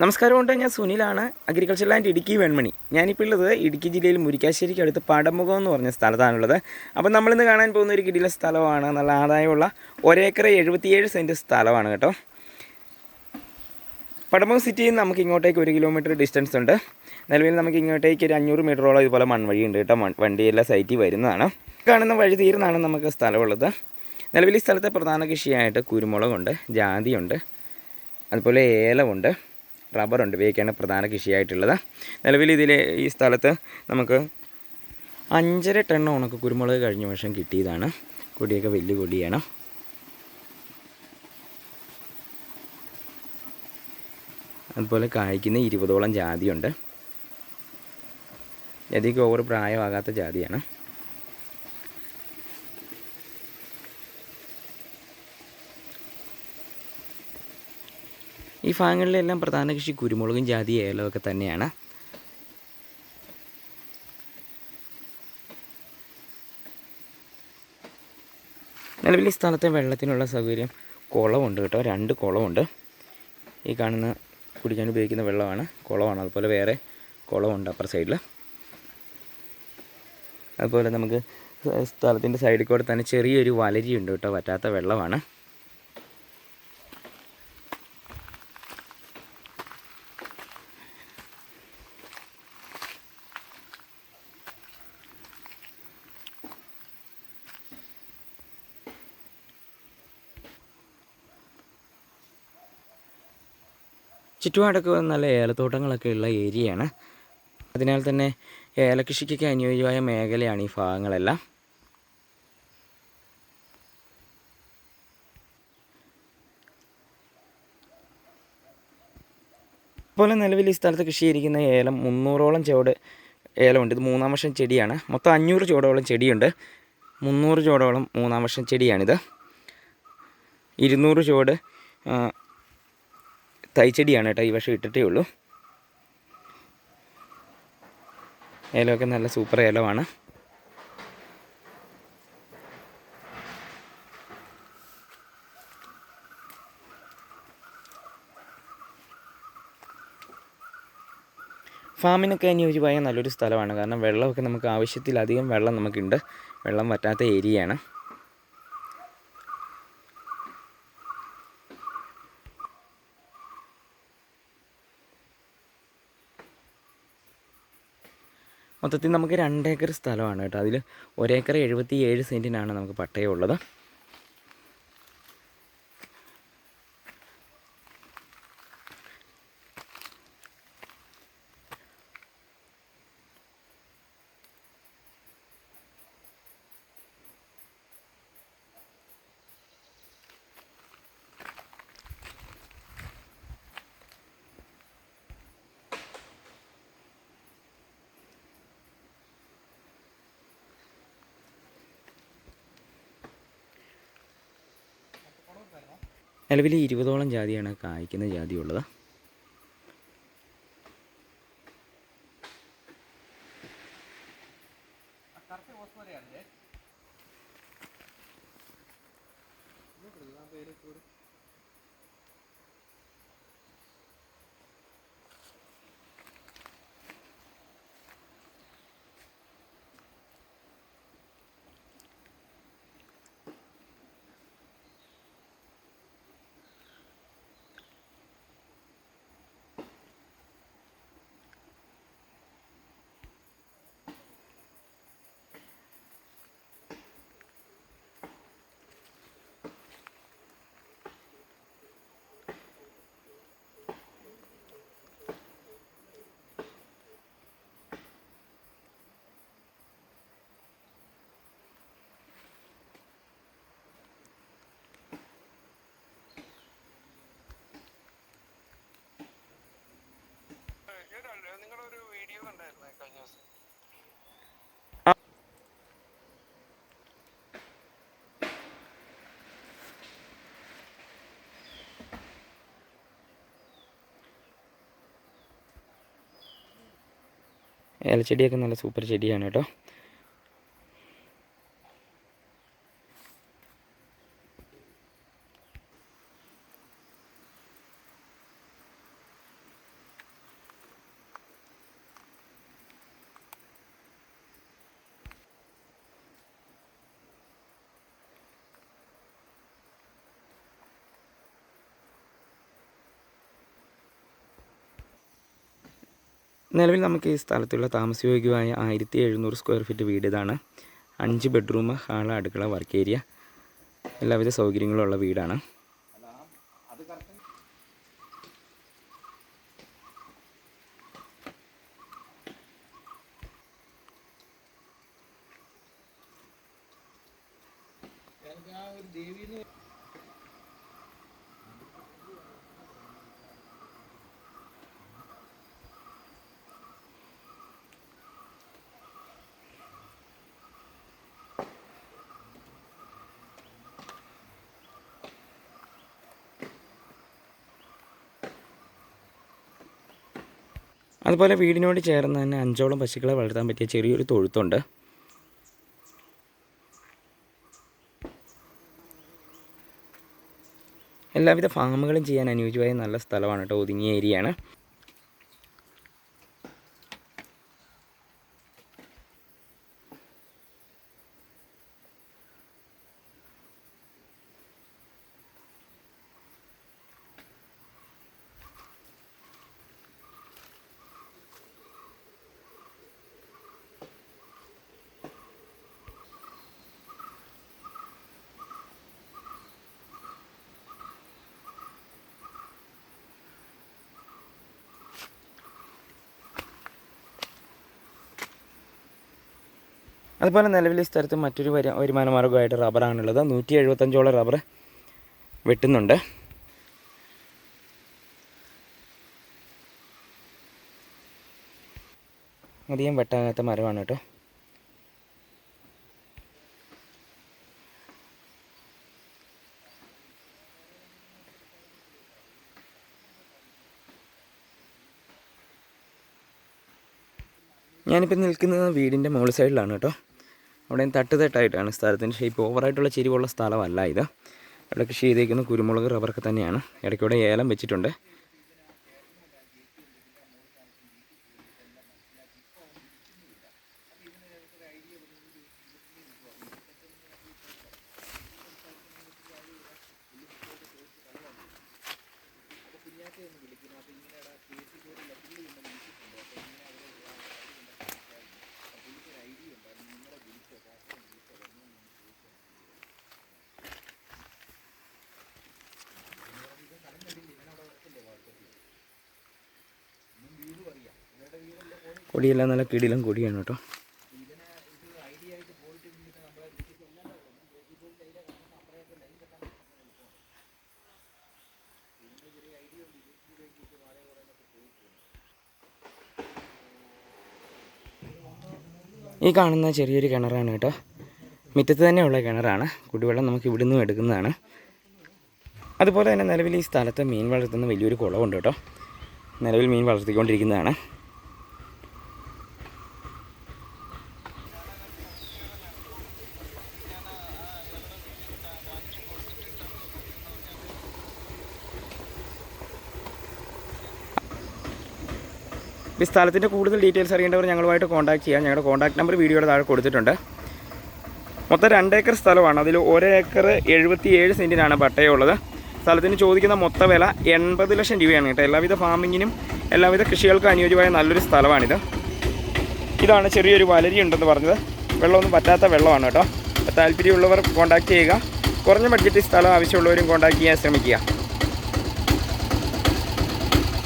നമസ്കാരം ഉണ്ട്. ഞാൻ സുനിലാണ്. Agriculture land Idukki Venmani. ഞാനിപ്പോൾ ഉള്ളത് ഇടുക്കി ജില്ലയിൽ മുരിക്കാശ്ശേരിക്ക് അടുത്ത് പടമുഖം എന്ന് പറഞ്ഞ സ്ഥലത്താണുള്ളത്. അപ്പോൾ നമ്മളിന്ന് കാണാൻ പോകുന്ന ഒരു കിടില സ്ഥലമാണ്. നല്ല ആദായമുള്ള ഒരേക്കർ എഴുപത്തിയേഴ് സെന്റ് സ്ഥലമാണ് കേട്ടോ. പടമുഖം സിറ്റിയിൽ നിന്ന് നമുക്ക് ഇങ്ങോട്ടേക്ക് ഒരു കിലോമീറ്റർ ഡിസ്റ്റൻസ് ഉണ്ട്. നിലവിൽ നമുക്ക് ഇങ്ങോട്ടേക്ക് ഒരു അഞ്ഞൂറ് മീറ്ററോളം ഇതുപോലെ മൺവഴി ഉണ്ട് കേട്ടോ വണ്ടിയെല്ലാം സൈറ്റിൽ വരുന്നതാണ്. കാണുന്ന വഴി തീർന്നാണ് നമുക്ക് സ്ഥലമുള്ളത്. നിലവിൽ ഈ സ്ഥലത്തെ പ്രധാന കൃഷിയായിട്ട് കുരുമുളകുണ്ട് ജാതിയുണ്ട് അതുപോലെ ഏലമുണ്ട്. റബ്ബറുണ്ട് ഇവയൊക്കെയാണ് പ്രധാന കൃഷിയായിട്ടുള്ളത്. നിലവിൽ ഇതിൽ ഈ സ്ഥലത്ത് നമുക്ക് അഞ്ചര ടൺ ഉണക്ക് കുരുമുളക് കഴിഞ്ഞ വർഷം കിട്ടിയതാണ്. കൊടിയൊക്കെ വലിയ കൊടിയാണ്. അതുപോലെ കായ്ക്കുന്ന ഇരുപതോളം ജാതിയുണ്ട്. ജാതിക്ക് ഓവർ പ്രായമാകാത്ത ജാതിയാണ്. ഈ ഭാഗങ്ങളിലെല്ലാം പ്രധാന കൃഷി കുരുമുളകും ജാതി ഏലമൊക്കെ തന്നെയാണ്. നിലവിൽ ഈ സ്ഥലത്തെ വെള്ളത്തിനുള്ള സൗകര്യം കുളമുണ്ട് കേട്ടോ. രണ്ട് കുളമുണ്ട്. ഈ കാണുന്ന കുടിക്കാൻ ഉപയോഗിക്കുന്ന വെള്ളമാണ്. കുളമാണ്. അതുപോലെ വേറെ കുളമുണ്ട് അപ്പുറ സൈഡിൽ അതുപോലെ നമുക്ക് സ്ഥലത്തിന്റെ സൈഡിൽ കൂടെ തന്നെ ചെറിയൊരു വലരിയുണ്ട് കേട്ടോ. വറ്റാത്ത വെള്ളമാണ്. ചുറ്റുപാടൊക്കെ നല്ല ഏലത്തോട്ടങ്ങളൊക്കെ ഉള്ള ഏരിയയാണ്. അതിനാൽ തന്നെ ഏലകൃഷിക്കൊക്കെ അനുയോജ്യമായ മേഖലയാണ് ഈ ഭാഗങ്ങളെല്ലാം. അതുപോലെ നിലവിൽ ഈ സ്ഥലത്ത് കൃഷി ചെയ്തിരിക്കുന്ന ഏലം മുന്നൂറോളം ചുവട് ഏലമുണ്ട്. ഇത് മൂന്നാം വർഷം ചെടിയാണ്. മൊത്തം അഞ്ഞൂറ് ചുവടോളം ചെടിയുണ്ട്. മുന്നൂറ് ചുവടോളം മൂന്നാം വർഷം ചെടിയാണിത്. ഇരുന്നൂറ് ചുവട് തൈച്ചെടിയാണ് കേട്ടോ ഈ വർഷം ഇട്ടിട്ടേ ഉള്ളൂ. ഏലമൊക്കെ നല്ല സൂപ്പർ ഏലമാണ്. ഫാമിനൊക്കെ അനുയോജ്യമായ നല്ലൊരു സ്ഥലമാണ്. കാരണം വെള്ളമൊക്കെ നമുക്ക് ആവശ്യത്തിലധികം വെള്ളം നമുക്കുണ്ട്. വെള്ളം വറ്റാത്ത ഏരിയയാണ്. മൊത്തത്തിൽ നമുക്ക് രണ്ടേക്കർ സ്ഥലമാണ് കേട്ടോ. അതിൽ ഒരേക്കർ എഴുപത്തി ഏഴ് സെന്റിനാണ് നമുക്ക് പട്ടയമുള്ളത്. നിലവിൽ ഇരുപതോളം ജാതിയാണ് കായ്ക്കുന്ന ജാതി ഉള്ളത് ഏലച്ചെടിയൊക്കെ നല്ല സൂപ്പർ ചെടിയാണ് കേട്ടോ. നിലവിൽ നമുക്ക് ഈ സ്ഥലത്തുള്ള താമസയോഗ്യമായ ആയിരത്തി എഴുന്നൂറ് സ്ക്വയർ ഫീറ്റ് വീട് ഇതാണ്. അഞ്ച് ബെഡ്റൂം ഹാൾ അടുക്കള വർക്ക് ഏരിയ എല്ലാവിധ സൗകര്യങ്ങളും ഉള്ള വീടാണ്. അതുപോലെ വീടിനോട് ചേർന്ന് തന്നെ അഞ്ചോളം പശുക്കളെ വളർത്താൻ പറ്റിയ ചെറിയൊരു തൊഴുത്തുണ്ട്. എല്ലാവിധ ഫാമുകളും ചെയ്യാൻ അനുയോജ്യമായ നല്ല സ്ഥലമാണ് കേട്ടോ ഒതുങ്ങിയ ഏരിയയാണ്. അതുപോലെ നിലവിൽ ഈ സ്ഥലത്ത് മറ്റൊരു വര വരുമാന മാർഗമായിട്ട് റബ്ബറാണുള്ളത്. നൂറ്റി എഴുപത്തഞ്ചോളം റബ്ബർ വെട്ടുന്നുണ്ട്. അധികം വെട്ടാകാത്ത മരമാണ് കേട്ടോ. ഞാനിപ്പോൾ നിൽക്കുന്നത് വീടിന്റെ മുകൾ സൈഡിലാണ് കേട്ടോ. അവിടെ തട്ടുതട്ടായിട്ടാണ് സ്ഥലത്തിന്റെ ഷേപ്പ് ഓവറായിട്ടുള്ള ചെരിവുള്ള സ്ഥലമല്ല ഇത്. അവിടെ കൃഷി ചെയ്തേക്കുന്ന കുരുമുളക് റബ്ബറൊക്കെ തന്നെയാണ്. ഇടയ്ക്കൂടെ ഏലം വെച്ചിട്ടുണ്ട്. കൊടിയെല്ലാം നല്ല കിടിലം കൊടിയാണ് കേട്ടോ. ഈ കാണുന്ന ചെറിയൊരു കിണറാണ് കേട്ടോ. മുറ്റത്ത് തന്നെയുള്ള കിണറാണ്. കുടിവെള്ളം നമുക്ക് ഇവിടുന്ന് എടുക്കുന്നതാണ്. അതുപോലെ തന്നെ നിലവിൽ ഈ സ്ഥലത്ത് മീൻ വളർത്തുന്ന വലിയൊരു കുളമുണ്ട് കേട്ടോ. നിലവിൽ മീൻ വളർത്തിക്കൊണ്ടിരിക്കുന്നതാണ്. ഈ സ്ഥലത്തിന്റെ കൂടുതൽ ഡീറ്റെയിൽസ് അറിയേണ്ടവർ ഞങ്ങളുമായിട്ട് കോൺടാക്ട് ചെയ്യാം. ഞങ്ങളുടെ കോൺടാക്ട് നമ്പർ വീഡിയോയുടെ താഴെ കൊടുത്തിട്ടുണ്ട്. മൊത്തം രണ്ട് ഏക്കർ സ്ഥലമാണ്. അതിൽ ഒരേക്കർ എഴുപത്തി ഏഴ് സെന്റിനാണ് പട്ടയമുള്ളത്. സ്ഥലത്തിന് ചോദിക്കുന്ന മൊത്ത വില എൺപത് ലക്ഷം രൂപയാണ് കേട്ടോ. എല്ലാവിധ ഫാമിങ്ങിനും എല്ലാവിധ കൃഷികൾക്കും അനുയോജ്യമായ നല്ലൊരു സ്ഥലമാണിത്. ഇതാണ് ചെറിയൊരു വലരി ഉണ്ടെന്ന് പറഞ്ഞത്. വെള്ളമൊന്നും പറ്റാത്ത വെള്ളമാണ് കേട്ടോ. താല്പര്യമുള്ളവർ കോൺടാക്ട് ചെയ്യുക. കുറഞ്ഞ ബഡ്ജറ്റ് സ്ഥലം ആവശ്യമുള്ളവരും കോൺടാക്ട് ചെയ്യാൻ ശ്രമിക്കുക.